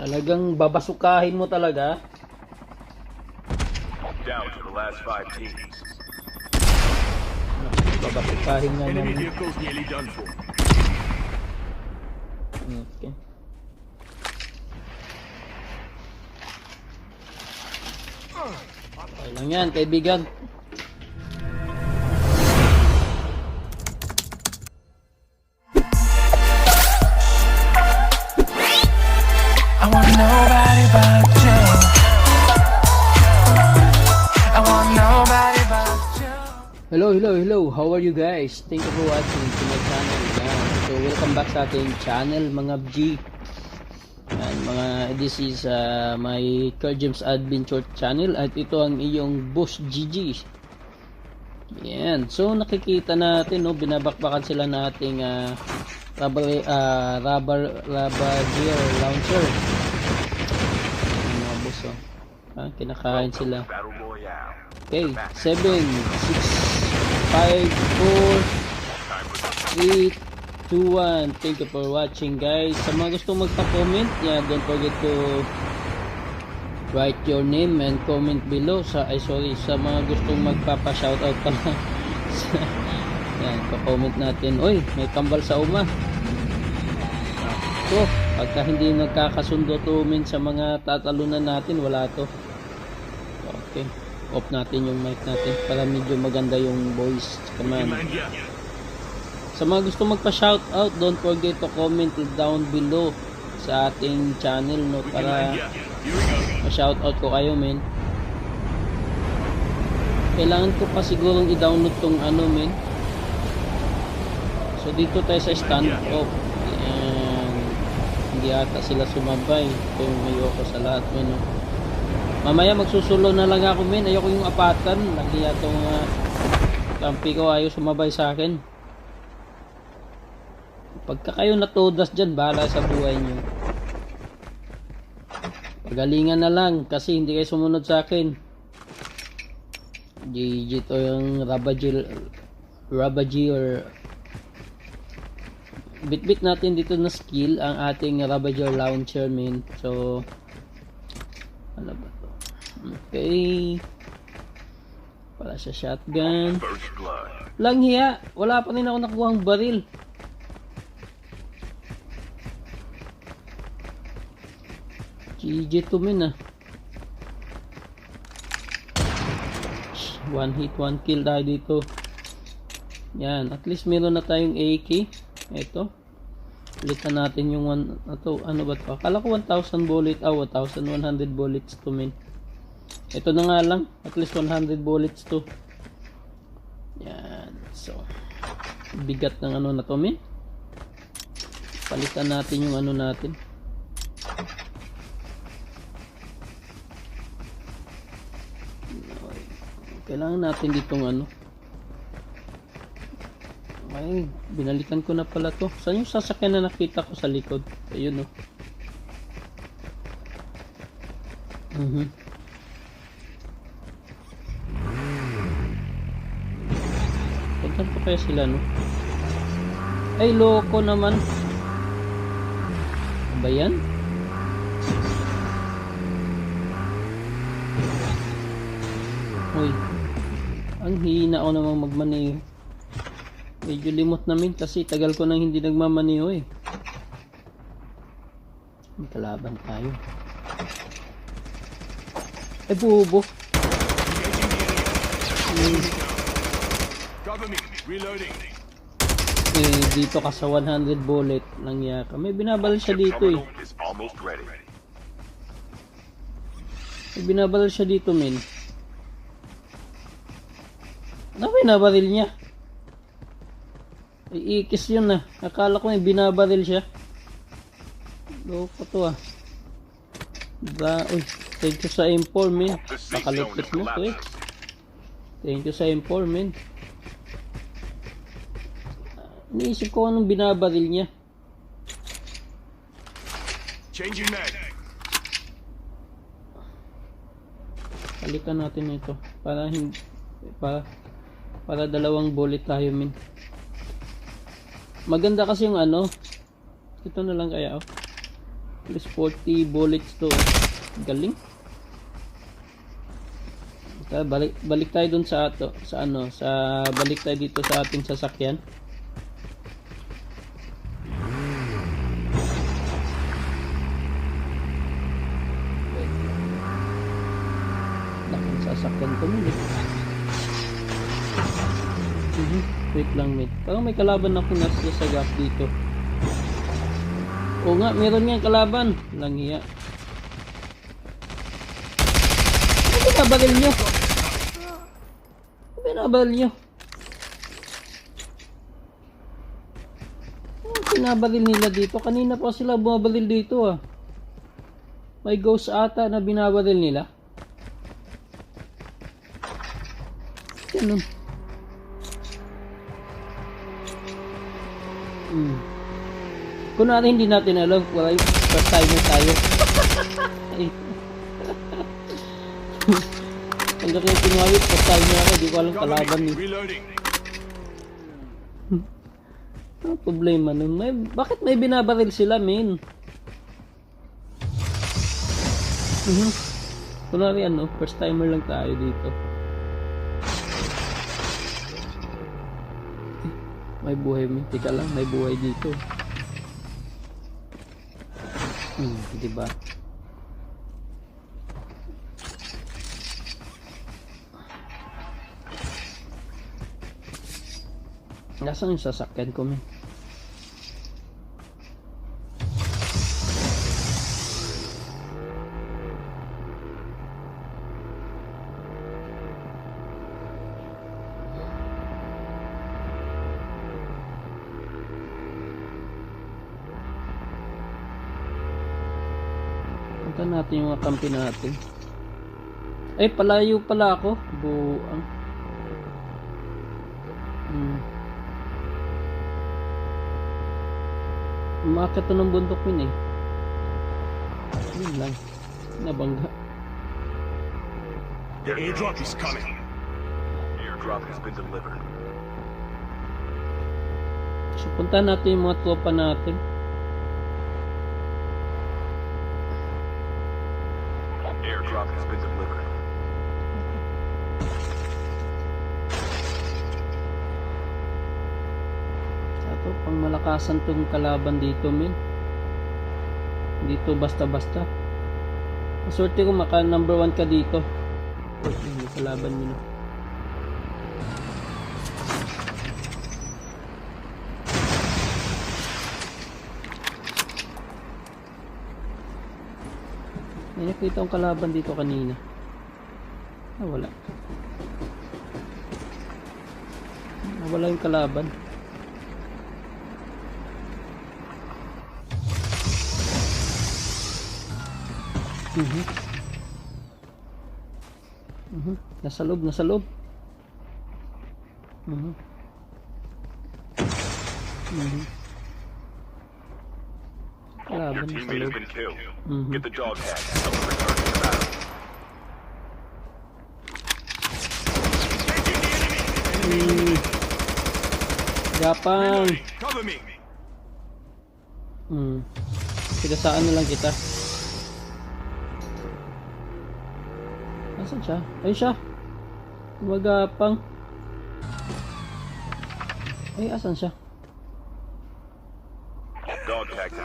Talagang babasukahin mo talaga. Down to the last five teams. Babasukahin nga Enemy naman. vehicles nearly done for. Okay. Okay lang yan, kaibigan. Hello, hello. How are you guys? Thank you for watching to my channel. Yan. So, welcome back sa ating channel, mga G. Yan, mga, this is uh, my Car James Adventure channel at ito ang iyong Boss GG. Yan. So, nakikita natin, no, binabakbakan sila na ating uh, rubber, uh, rubber, rubber gear launcher. Yan, mga boss, oh. Ha, kinakain sila. Okay, 7, 6, 5, 4, 3, 2, 1. Thank you for watching guys. Sa mga gustong magpa-comment, yeah, don't forget to write your name and comment below. Sa, ay sorry, sa mga gustong magpapa-shoutout pala. yan, pa-comment natin. Oy, may kambal sa uma. So, pagka hindi nagkakasundo to min sa mga tatalunan natin, wala to. Okay. Off natin yung mic natin para medyo maganda yung voice. Command. Sa mga gusto magpa-shoutout, don't forget to comment down below sa ating channel no para we go. ma-shoutout ko kayo men. Kailangan ko pa sigurong i-download tong ano men. So dito tayo sa stand off. Ayan. Hindi ata sila sumabay. Ito yung ayoko sa lahat men. No? Mamaya magsusulo na lang ako men. Ayoko yung apatan. Lagi itong uh, kampi ko ayaw sumabay sa akin. Pagka kayo natudas dyan, bahala sa buhay nyo. Pagalingan na lang kasi hindi kayo sumunod sa akin. GG to yung Rabaji Rabaji or bitbit natin dito na skill ang ating Ravager launcher min. So ano ba? Okay. Para sa shotgun. Lang hiya, wala pa rin ako nakuhang baril. GG to min ah. One hit, one kill tayo dito. Yan, at least meron na tayong AK. Ito. Ulitan natin yung one, ato, ano ba to? Akala ko 1,000 bullet, ah, 1,100 bullets to min. Ito na nga lang, at least 100 bullets to. Yan. So, bigat ng ano na to, min. Palitan natin yung ano natin. Kailangan natin ditong ano. Ay, binalikan ko na pala to. Saan yung sasakyan na nakita ko sa likod? Ayun, oh. Mhm. Pagkan pa kaya sila, no? Ay, loko naman. Ano Ba yan? Uy. Ang hina ako namang magmaneho. Medyo limot namin kasi tagal ko nang hindi nagmamaneho eh. May tayo. Ay, bubo. Hmm. Cover me. Reloading. Eh, dito ka sa 100 bullet lang yaka. May binabal siya dito eh. May binabal siya dito, men. Ano binabaril niya? Iikis yun na. Akala ko may binabaril siya. Loko to ah. Ba, uy. Thank you sa M4, men. Nakalupit mo to eh. Thank you sa M4, men. Iniisip ko anong binabaril niya. Changing mag. Palitan natin ito para hindi para para dalawang bullet tayo min. Maganda kasi yung ano. Ito na lang kaya oh. Plus 40 bullets to. Galing. Tara, balik balik tayo dun sa ato, sa ano, sa balik tayo dito sa ating sasakyan. Sasakyan nun eh. Mhm, Wait lang, mate. Parang may kalaban ako nasa sa gap dito. Oo nga, meron nga kalaban. Langhiya. Ano binabaril nyo? Ano binabaril nyo? Ano binabaril nila dito? Kanina pa sila bumabaril dito ah. May ghost ata na binabaril nila. Ganun. Hmm. Kunwari hindi natin alam, wala yung first timer tayo. Ay. Hanggang yung kunwari, first timer ako, di ko alam kalaban eh. Reloading. Ano problema nun? May, bakit may binabaril sila, men? Mhm. Kunwari ano, first timer lang tayo dito. May buhay. Tika lang, may buhay dito. Hmm, di ba? Nasaan yung sasakyan ko, men? Punta natin yung mga kampi natin. Ay, palayo pala ako. Buang. Hmm. Umakit to ng bundok min eh. Yun lang. Nabangga. The airdrop is coming. Airdrop has been delivered. So, punta natin yung mga tropa natin. Airdrop has been delivered. Sa to, pang malakasan tong kalaban dito, men. Dito basta-basta. Maswerte ko maka number one ka dito. Kalaban mo na. May nakita akong kalaban dito kanina. Ah, wala. Ah, Wala yung kalaban. Mhm. Mhm. Nasa loob, nasa loob. Mhm. Mhm. Kalaban, Your teammate has been killed. Mhm. Get the dog tag. Mm. Me. Hmm. Pinasaan na lang kita. Nasaan siya? Ayun siya. Magapang. Ay, asan siya?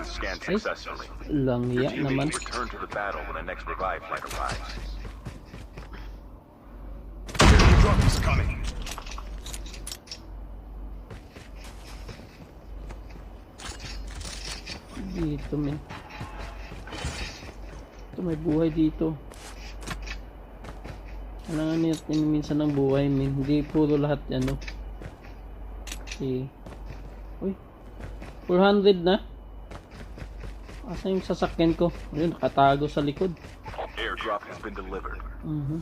Been scanned successfully. lang Your iya teammate naman. return to the battle when the next revive flight arrives. Airdrop is coming. Dito, men. Ito, may buhay dito. Kailangan natin minsan ng buhay, men. Hindi puro lahat, ano. Si... Uy. 400 na. Asa yung sasakyan ko? Ayun, nakatago sa likod. Airdrop has been delivered. Mhm.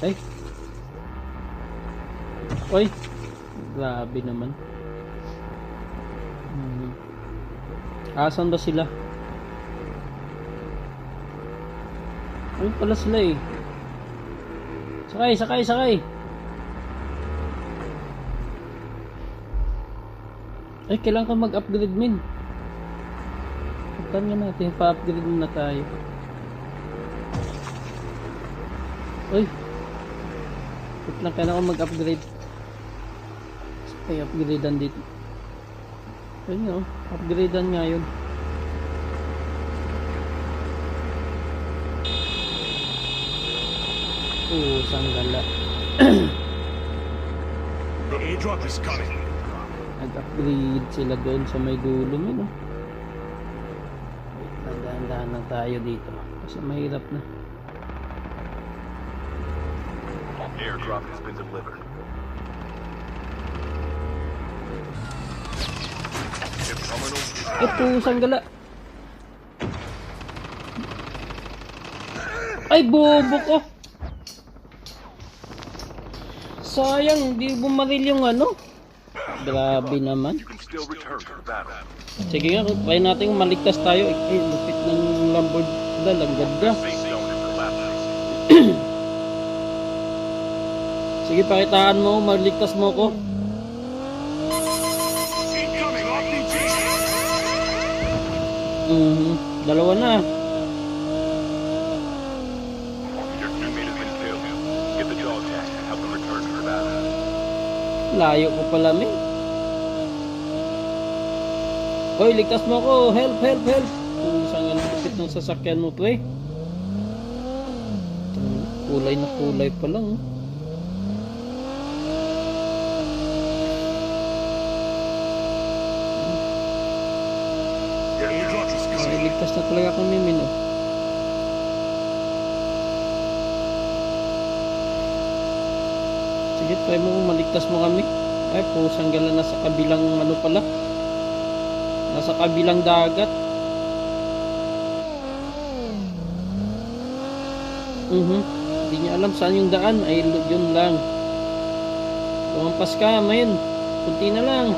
Ay. Oy. Grabe naman. Mhm. Asan ba sila? Ayun pala sila eh. Sakay, sakay, sakay. Ay, kailangan ko mag-upgrade min. Buktan nga natin, pa-upgrade muna tayo. Uy! Wait lang, kailangan ko mag-upgrade. Ay, upgradean dito. Ayun nga, oh. upgradean nga yun. Oo, sanggala. The airdrop is coming. Nag-upgrade sila doon sa may dulo yun. Wait lang, dahan-dahan lang tayo dito. Kasi mahirap na. Airdrop has been delivered. Ito, sanggala. Ay, bobo ko. Sayang, hindi bumaril yung ano. Grabe naman. Sige nga, try natin maligtas tayo. Eh, eh, lupit ng Lamborghini. Ang ganda. Sige, pakitaan mo, maligtas mo ko. RPG. Mhm, dalawa na. Your teammate has been killed. Get the dog tag and help them return to the battle. Layo ko pala, men. Hoy, ligtas mo ko. Help, help, help. Pusang ang lupit ng sasakyan mo, pre. Kulay na kulay pa lang. oh. Ligtas na talaga kami, men. Oh. Sige, try mo maligtas mo kami. Ay, pusang gala nasa kabilang ano pala. Nasa kabilang dagat. Mhm. Hindi niya alam saan yung daan. Ay, yun lang. Lumampas ka, men. Kunti na lang.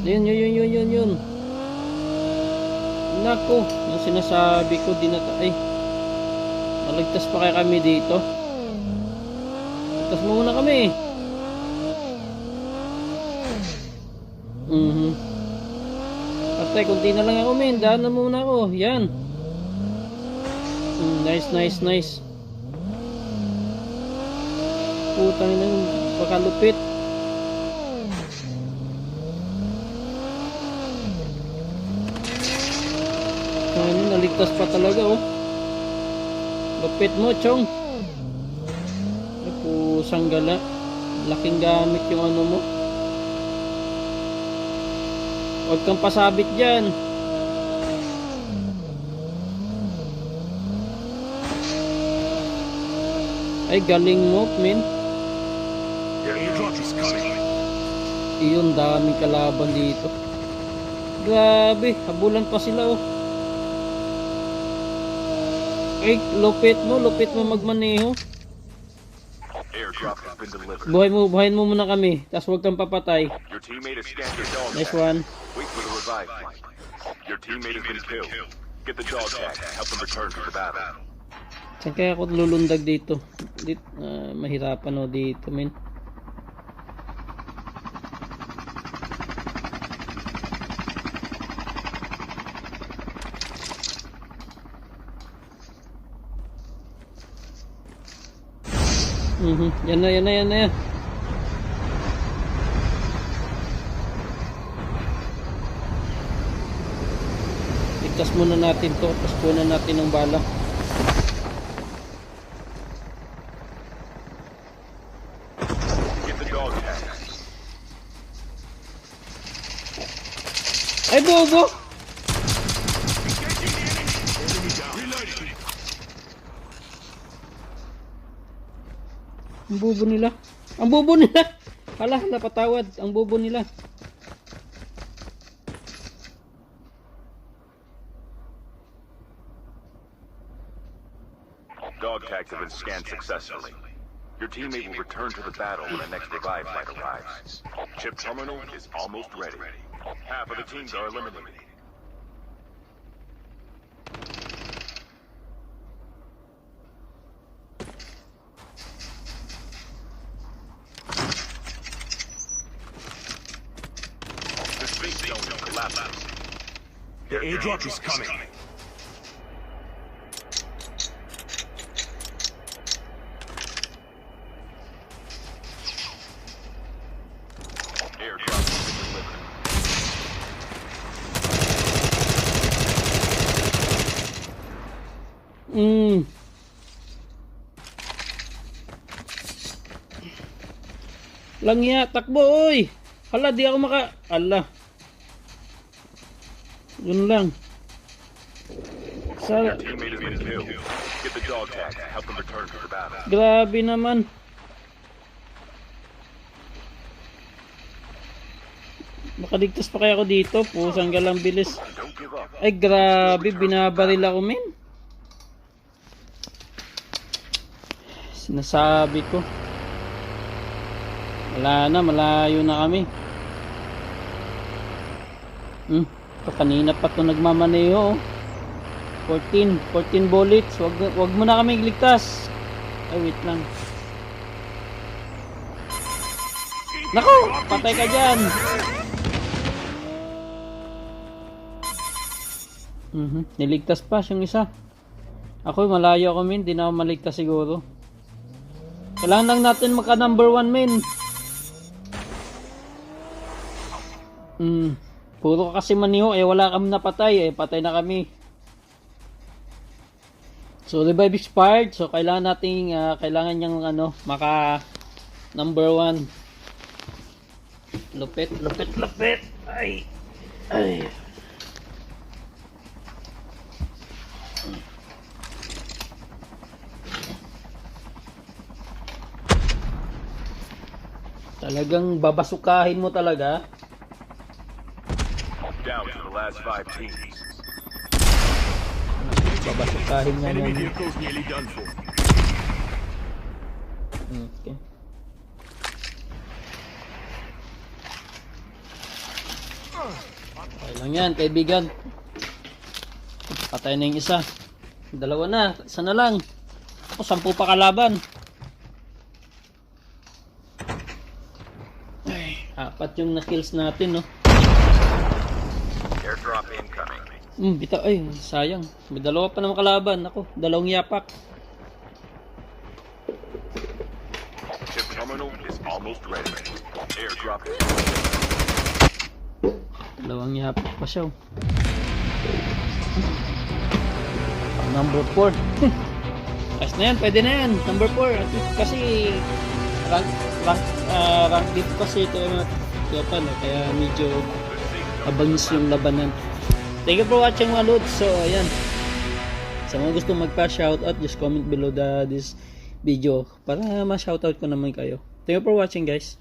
Yun, yun, yun, yun, yun, yun. Nako, yung sinasabi ko, di na ay. Naligtas pa kaya kami dito. Mo muna kami. Mhm. Patay, kunti na lang ako, men. Daan na muna ako. Yan. Mm, nice, nice, nice. Putang ina, pakalupit. Ano, naligtas pa talaga oh. Lupit mo, Chong. Pusang gala. Laking gamit yung ano mo. Huwag kang pasabit dyan. Ay, galing mo, coming. Iyon, daming kalaban dito. Grabe, habulan pa sila oh. Ay, lupit mo, lupit mo magmaneho. Buhay mo, buhayin mo muna kami. Tapos huwag kang papatay. Your teammate has scanned your dog Nice one. Wait for the revive flight. Your teammate has been killed. Get the dog tag and help them return to the battle. Saan kaya ako lulundag dito? Dito, ah, mahirapan o dito, men. Mhm, yan na, yan na, yan na yan. Ligtas muna natin to, tapos kunan natin ng bala. Ang nila. Ang nila! Hala, napatawad. Ang nila. Dog tags have been scanned successfully. Your teammate will return to the battle when the next revive flight arrives. Chip terminal is almost ready. Half of the teams are eliminated. The airdrop is coming. Airdrop has been delivered. Mm. Langya, takbo oy. Hala, di ako maka... Ala. Yun lang. Sa... Your teammate has been killed. Get the dog tags and help them return to the battle. Grabe naman. Makaligtas pa kaya ako dito? Pusang galang bilis. Ay, grabe. Binabaril ako, men. Sinasabi ko. Wala na, malayo na kami. Hmm, ito kanina pa to nagmamaneho. oh. 14, 14 bullets. Wag, wag mo na kami ligtas. Ay, wait lang. Naku, patay ka dyan. Mhm, niligtas pa yung isa. Ako malayo ako min, di na ako maligtas siguro. Kailangan lang natin maka number one min. Hmm, puro ka kasi maniho, eh wala kami napatay, eh patay na kami. So revive expired, so kailangan nating ah, kailangan niyang ano, maka number one. Lupit, lupit, lupit. Ay. Ay. Talagang babasukahin mo talaga. Down to the last five teams. Babasukahin mo Enemy mo. vehicles nearly done for. Okay. Okay lang yan, kaibigan. Patay na yung isa. Dalawa na, isa na lang. Ako, sampu pa kalaban. Ay, apat yung na-kills natin, no? Incoming. Hmm, bita, ay, sayang. May dalawa pa naman kalaban. Ako, dalawang yapak. Chip terminal is almost ready. Airdrop Dalawang yapak pa siya. oh. Number 4. Ayos na yan, pwede na yan. Number 4. At least kasi rank, rank, ah, rank dito kasi ito yung kaya pa, no? kaya medyo abangis yung labanan. Thank you for watching mga lods. So, ayan. Sa mga gusto magpa-shoutout, just comment below the this video para ma-shoutout ko naman kayo. Thank you for watching guys.